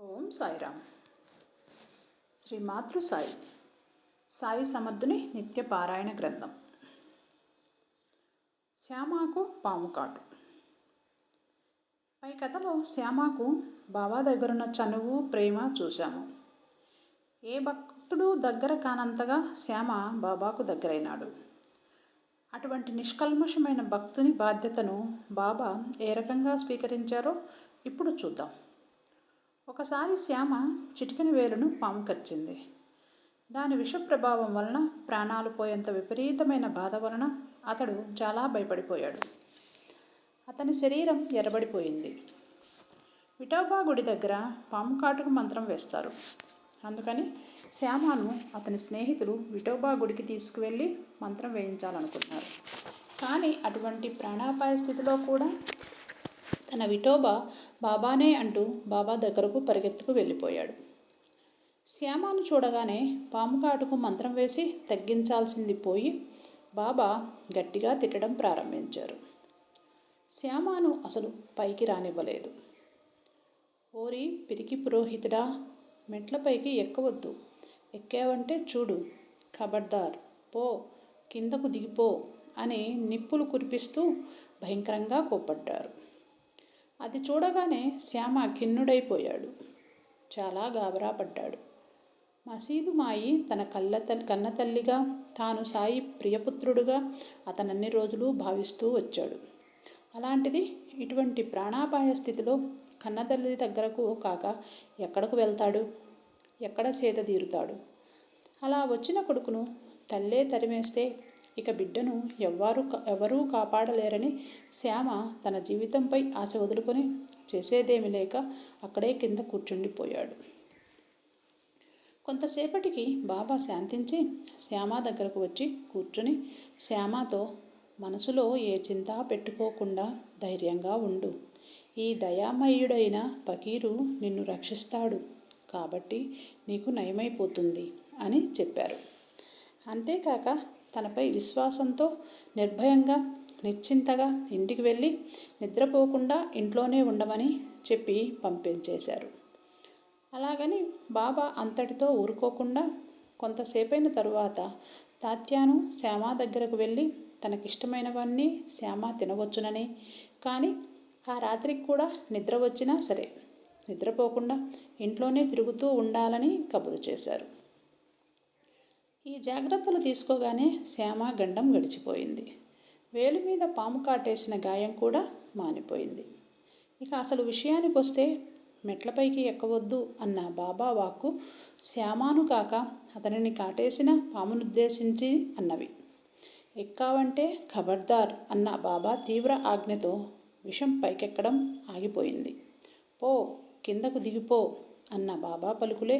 ఓం సాయిరామ్. శ్రీ మాతృ సాయి సాయి సమర్థుని నిత్య పారాయణ గ్రంథం. శ్యామాకు పాము కాటు. పై కథలో శ్యామాకు బాబా దగ్గరున్న చనువు ప్రేమ చూశాము. ఏ భక్తుడు దగ్గర కానంతగా శ్యామ బాబాకు దగ్గరైనాడు. అటువంటి నిష్కల్మషమైన భక్తుని బాధ్యతను బాబా ఏ రకంగా స్వీకరించారో ఇప్పుడు చూద్దాం. ఒకసారి శ్యామ చిటికెన వేలును పాము కరిచింది. దాని విష ప్రభావం వలన ప్రాణాలు పోయేంత విపరీతమైన బాధ వలన అతడు చాలా భయపడిపోయాడు. అతని శరీరం ఎర్రబడిపోయింది. విఠోబా గుడి దగ్గర పాము కాటుకు మంత్రం వేస్తారు. అందుకని శ్యామను అతని స్నేహితులు విఠోబా గుడికి తీసుకువెళ్ళి మంత్రం వేయించాలనుకున్నారు. కానీ అటువంటి ప్రాణాపాయ స్థితిలో కూడా తన విఠోబా బాబానే అంటూ బాబా దగ్గరకు పరిగెత్తుకు వెళ్ళిపోయాడు. శ్యామాను చూడగానే పాము కాటుకు మంత్రం వేసి తగ్గించాల్సింది పోయి బాబా గట్టిగా తిట్టడం ప్రారంభించారు. శ్యామాను అసలు పైకి రానివ్వలేదు. ఓరి పిరికి పురోహితుడా మెట్లపైకి ఎక్కవద్దు. ఎక్కావంటే చూడు ఖబర్దార్ పో కిందకు దిగిపో అని నిప్పులు కురిపిస్తూ భయంకరంగా కోప్పడ్డారు. అది చూడగానే శ్యామ ఖిన్నుడైపోయాడు చాలా గాబరా పడ్డాడు మసీదు మాయి తన కళ్ళ కన్నతల్లిగా తాను సాయి ప్రియపుత్రుడుగా అతనన్ని రోజులు భావిస్తూ వచ్చాడు. అలాంటిది ఇటువంటి ప్రాణాపాయ స్థితిలో కన్నతల్లి దగ్గరకు కాక ఎక్కడకు వెళ్తాడు? ఎక్కడ చేత తీరుతాడు? అలా వచ్చిన కొడుకును తల్లే తరిమేస్తే ఇక బిడ్డను ఎవ్వరూ ఎవరూ కాపాడలేరని శ్యామ తన జీవితంపై ఆశ వదులుకొని చేసేదేమి లేక అక్కడే కింద కూర్చుండిపోయాడు. కొంతసేపటికి బాబా శాంతించి శ్యామ దగ్గరకు వచ్చి కూర్చుని శ్యామతో మనసులో ఏ చింత పెట్టుకోకుండా ధైర్యంగా ఉండు. ఈ దయామయుడైన పకీరు నిన్ను రక్షిస్తాడు. కాబట్టి నీకు నయమైపోతుంది అని చెప్పారు. అంతేకాక తనపై విశ్వాసంతో నిర్భయంగా నిశ్చింతగా ఇంటికి వెళ్ళి నిద్రపోకుండా ఇంట్లోనే ఉండమని చెప్పి పంపించేశారు. అలాగని బాబా అంతటితో ఊరుకోకుండా కొంతసేపైన తరువాత తాత్యాను శ్యామ దగ్గరకు వెళ్ళి తనకిష్టమైనవన్నీ శ్యామ తినవచ్చునని కానీ ఆ రాత్రికి కూడా నిద్ర వచ్చినా సరే నిద్రపోకుండా ఇంట్లోనే తిరుగుతూ ఉండాలని కబురు చేశారు. ఈ జాగ్రత్తలు తీసుకోగానే శ్యామ గండం గడిచిపోయింది. వేలు మీద పాము కాటేసిన గాయం కూడా మానిపోయింది. ఇక అసలు విషయానికి వస్తే మెట్లపైకి ఎక్కవద్దు అన్న బాబా వాక్కు శ్యామాను కాక అతనిని కాటేసిన పామునుద్దేశించి అన్నవి. ఎక్కావంటే ఖబర్దార్ అన్న బాబా తీవ్ర ఆజ్ఞతో విషం పైకెక్కడం ఆగిపోయింది. పో కిందకు దిగిపో అన్న బాబా పలుకులే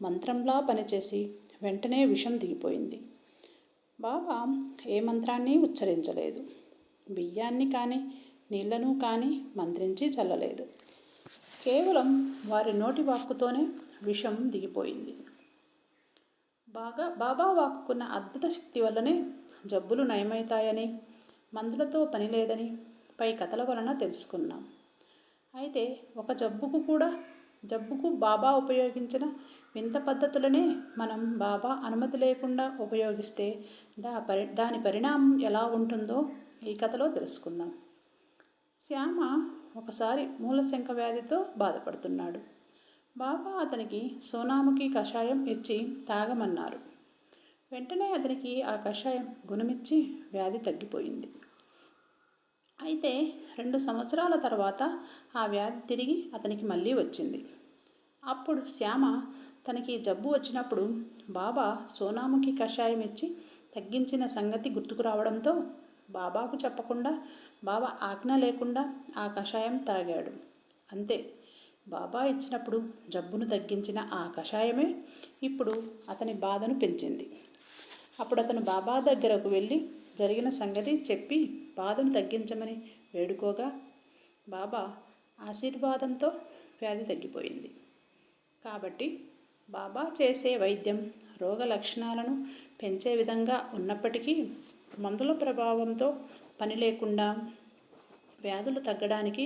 మంత్రంలా పనిచేసి వెంటనే విషం దిగిపోయింది. బాబా ఏ మంత్రాన్ని ఉచ్చరించలేదు. బియ్యాన్ని కానీ నీళ్ళను కానీ మంత్రించి చల్లలేదు. కేవలం వారి నోటి వాక్కుతోనే విషం దిగిపోయింది. బాగా బాబా వాక్కున్న అద్భుత శక్తి వల్లనే జబ్బులు నయమవుతాయని మందులతో పని లేదని పై కథల వలన తెలుసుకున్నాం. అయితే ఒక జబ్బుకు కూడా జబ్బుకు బాబా ఉపయోగించిన వింత పద్ధతులనే మనం బాబా అనుమతి లేకుండా ఉపయోగిస్తే దా పరి దాని పరిణామం ఎలా ఉంటుందో ఈ కథలో తెలుసుకుందాం. శ్యామ ఒకసారి మూలశంక వ్యాధితో బాధపడుతున్నాడు. బాబా అతనికి సోనాముఖి కషాయం ఇచ్చి తాగమన్నారు. వెంటనే అతనికి ఆ కషాయం గుణమిచ్చి వ్యాధి తగ్గిపోయింది. అయితే రెండు సంవత్సరాల తర్వాత ఆ వ్యాధి తిరిగి అతనికి మళ్ళీ వచ్చింది. అప్పుడు శ్యామ తనకి జబ్బు వచ్చినప్పుడు బాబా సోనాముఖి కషాయం ఇచ్చి తగ్గించిన సంగతి గుర్తుకు రావడంతో బాబాకు చెప్పకుండా బాబా ఆజ్ఞ లేకుండా ఆ కషాయం తాగాడు. అంతే. బాబా ఇచ్చినప్పుడు జబ్బును తగ్గించిన ఆ కషాయమే ఇప్పుడు అతని బాధను పెంచింది. అప్పుడు అతను బాబా దగ్గరకు వెళ్ళి జరిగిన సంగతి చెప్పి బాధను తగ్గించమని వేడుకోగా బాబా ఆశీర్వాదంతో వ్యాధి తగ్గిపోయింది. కాబట్టి బాబా చేసే వైద్యం రోగ లక్షణాలను పెంచే విధంగా ఉన్నప్పటికీ మందుల ప్రభావంతో పని లేకుండా వ్యాధులు తగ్గడానికి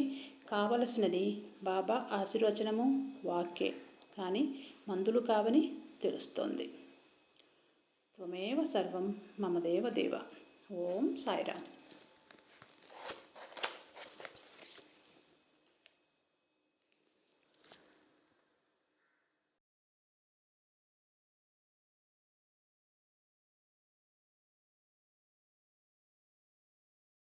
కావలసినది బాబా ఆశీర్వచనము వాక్యే. కానీ మందులు కావని తెలుస్తోంది. త్వమేవ సర్వం మమదేవ దేవ. ఓం సాయిరామ్.